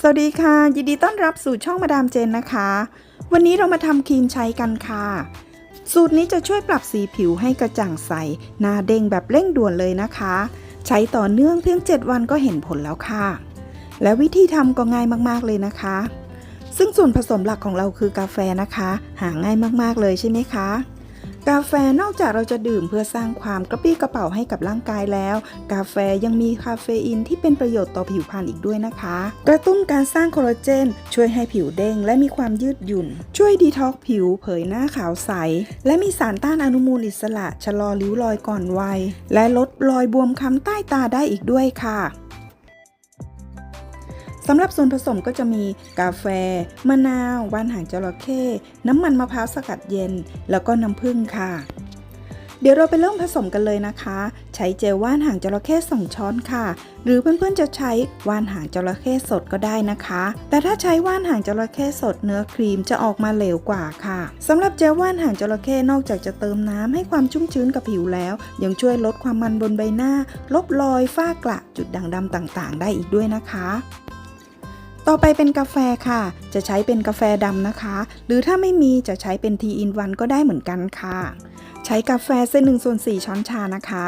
สวัสดีค่ะ ยินดีต้อนรับสู่ช่องมาดามเจนนะคะ วันนี้เรามาทำครีมใช้กันค่ะ สูตรนี้จะช่วยปรับสีผิวให้กระจ่างใส หน้าเด้งแบบเร่งด่วนเลยนะคะ ใช้ต่อเนื่องเพียง 7 วันก็เห็นผลแล้วค่ะ และวิธีทำก็ง่ายมากๆเลยนะคะ ซึ่งส่วนผสมหลักของเราคือกาแฟนะคะ หาง่ายมากๆเลยใช่ไหมคะ กาแฟนอกจากเราจะดื่มเพื่อสร้างความกระปรี้กระเป๋าให้กับร่างกายแล้ว กาแฟยังมีคาเฟอีนที่เป็นประโยชน์ต่อผิวพรรณอีกด้วยนะคะ กระตุ้นการสร้างคอลลาเจน ช่วยให้ผิวเด้งและมีความยืดหยุ่น ช่วยดีท็อกผิวเผยหน้าขาวใส และมีสารต้านอนุมูลอิสระชะลอริ้วรอยก่อนวัย และลดรอยบวมค้ำใต้ตาได้อีกด้วยค่ะ สำหรับส่วนผสมก็จะมีกาแฟ มะนาว ว่านหางจระเข้น้ำมันมะพร้าวสกัดเย็น แล้วก็น้ำผึ้งค่ะ เดี๋ยวเราไปเริ่มผสมกันเลยนะคะ ใช้เจลว่านหางจระเข้2ช้อนค่ะ หรือเพื่อนๆจะใช้ว่านหางจระเข้สดก็ได้นะคะ แต่ถ้าใช้ว่านหางจระเข้สดเนื้อครีมจะออกมาเหลวกว่าค่ะสำหรับเจลว่านหางจระเข้นอกจากจะเติมน้ำให้ความชุ่มชื้นกับผิวแล้ว ยังช่วยลดความมันบนใบหน้า ลบรอยฝ้ากระจุดด่างดำต่างๆ ได้อีกด้วยนะคะ ต่อไปเป็นกาแฟค่ะ จะใช้เป็นกาแฟดำนะคะ หรือถ้าไม่มีจะใช้เป็นทีอินวันก็ได้เหมือนกันค่ะ ใช้กาแฟเส้นหนึ่งส่วน4ช้อนชานะคะ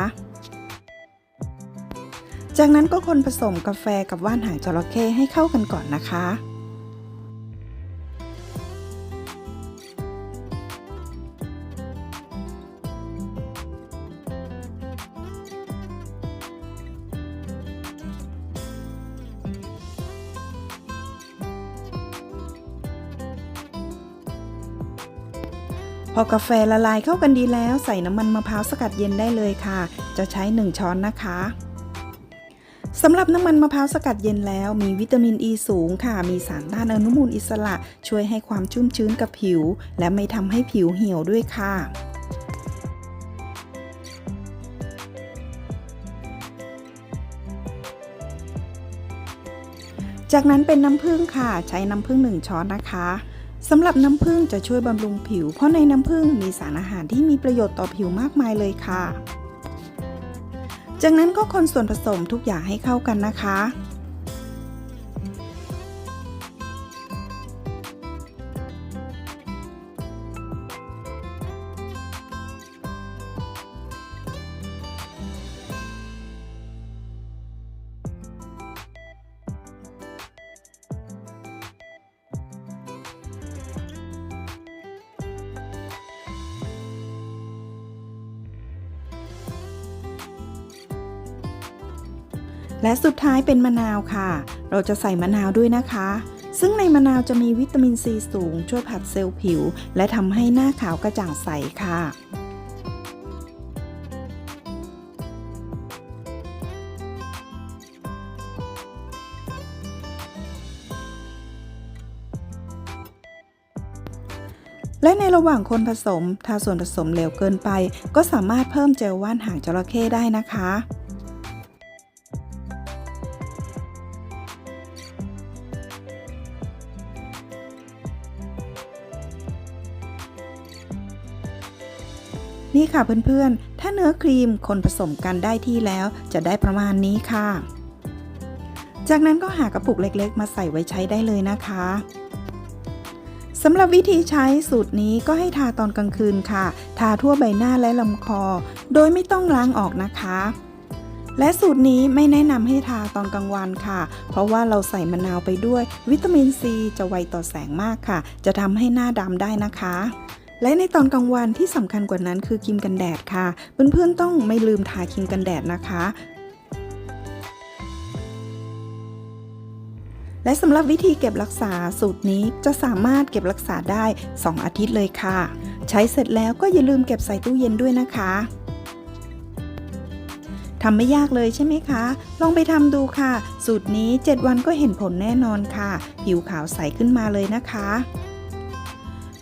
จากนั้นก็คนผสมกาแฟกับว่านหางจระเข้ให้เข้ากันก่อนนะคะ พอกาแฟละลายเข้ากันดีแล้วใส่น้ำมันมะพร้าวสกัดเย็นได้เลยค่ะ จะใช้ 1 ช้อนนะคะสำหรับน้ำมันมะพร้าวสกัดเย็นแล้วมีวิตามินอ e ีสูงค่ะ มีสารต้านอนุมูลอิสระ ช่วยให้ความชุ่มชื้นกับผิว และไม่ทำให้ผิวเหี่ยวด้วยค่ะ จากนั้นเป็นน้ำผึ้งค่ะ ใช้น้ำผึ้ง1ช้อนนะคะ สำหรับน้ำผึ้งจะช่วยบำรุงผิว เพราะในน้ำผึ้งมีสารอาหารที่มีประโยชน์ต่อผิวมากมายเลยค่ะ จากนั้นก็คนส่วนผสมทุกอย่างให้เข้ากันนะคะ และสุดท้ายเป็นมะนาวค่ะ เราจะใส่มะนาวด้วยนะคะ ซึ่งในมะนาวจะมีวิตามินซีสูง ช่วยผัดเซลล์ผิว และทำให้หน้าขาวกระจ่างใสค่ะและในระหว่างคนผสม ถ้าส่วนผสมเหลวเกินไป ก็สามารถเพิ่มเจลว่านหางจระเข้ได้นะคะ นี่ค่ะเพื่อนๆ ถ้าเนื้อครีมคนผสมกันได้ที่แล้ว จะได้ประมาณนี้ค่ะ จากนั้นก็หากระปุกเล็กๆ มาใส่ไว้ใช้ได้เลยนะคะสำหรับวิธีใช้สูตรนี้ก็ให้ทาตอนกลางคืนค่ะ ทาทั่วใบหน้าและลำคอ โดยไม่ต้องล้างออกนะคะ และสูตรนี้ไม่แนะนำให้ทาตอนกลางวันค่ะ เพราะว่าเราใส่มะนาวไปด้วย วิตามินซีจะไวต่อแสงมากค่ะ จะทำให้หน้าดำได้นะคะ และในตอนกลางวันที่สำคัญกว่านั้นคือครีมกันแดดค่ะ เพื่อนๆต้องไม่ลืมทาครีมกันแดดนะคะ และสำหรับวิธีเก็บรักษาสูตรนี้จะสามารถเก็บรักษาได้ 2 อาทิตย์เลยค่ะ ใช้เสร็จแล้วก็อย่าลืมเก็บใส่ตู้เย็นด้วยนะคะทำไม่ยากเลยใช่ไหมคะ ลองไปทำดูค่ะ สูตรนี้ 7 วันก็เห็นผลแน่นอนค่ะ ผิวขาวใสขึ้นมาเลยนะคะ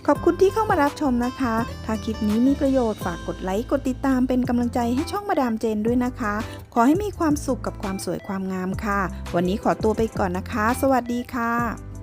ขอบคุณที่เข้ามารับชมนะคะ ถ้าคลิปนี้มีประโยชน์ฝากกดไลค์ กดติดตามเป็นกำลังใจให้ช่องมาดามเจนด้วยนะคะ ขอให้มีความสุขกับความสวยความงามค่ะ วันนี้ขอตัวไปก่อนนะคะ สวัสดีค่ะ